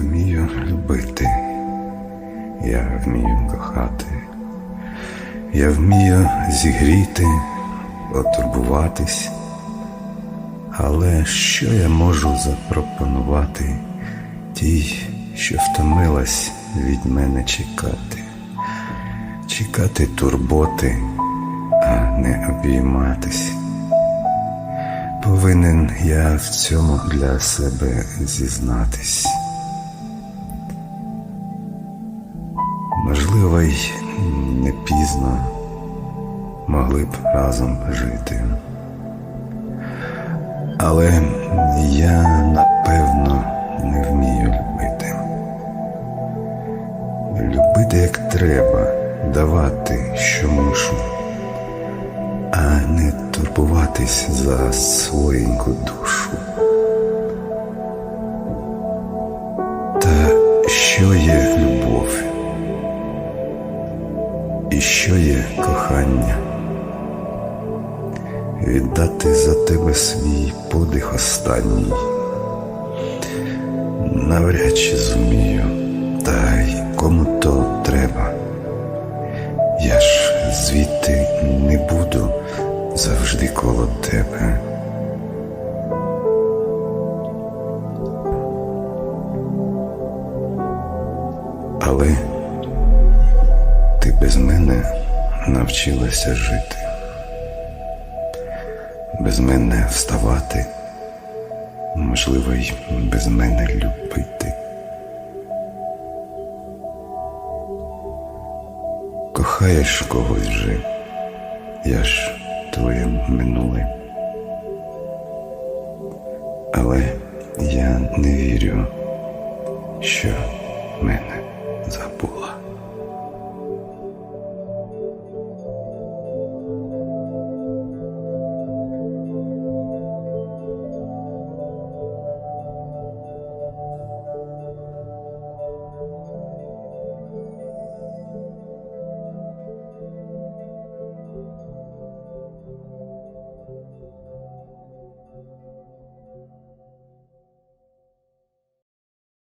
вмію любити, я вмію кохати, я вмію зігріти, потурбуватись. Але що я можу запропонувати тій, що втомилась від мене чекати, чекати турботи, а не обійматись. Повинен я в цьому для себе зізнатись. Можливо, й не пізно могли б разом жити. Але я напевно не вмію любити. Любити як треба, давати, що мушу, а не турбуватись за своєньку душу. Та що є любов? І що є кохання? віддати за тебе свій подих останній. Навряд чи зумію, та й кому то треба. Я ж звідти не буду завжди коло тебе. Але без мене навчилася жити без мене вставати, можливо, й без мене любити. Кохаєш когось вже, я ж твоє минуле. Але я не вірю, що мене.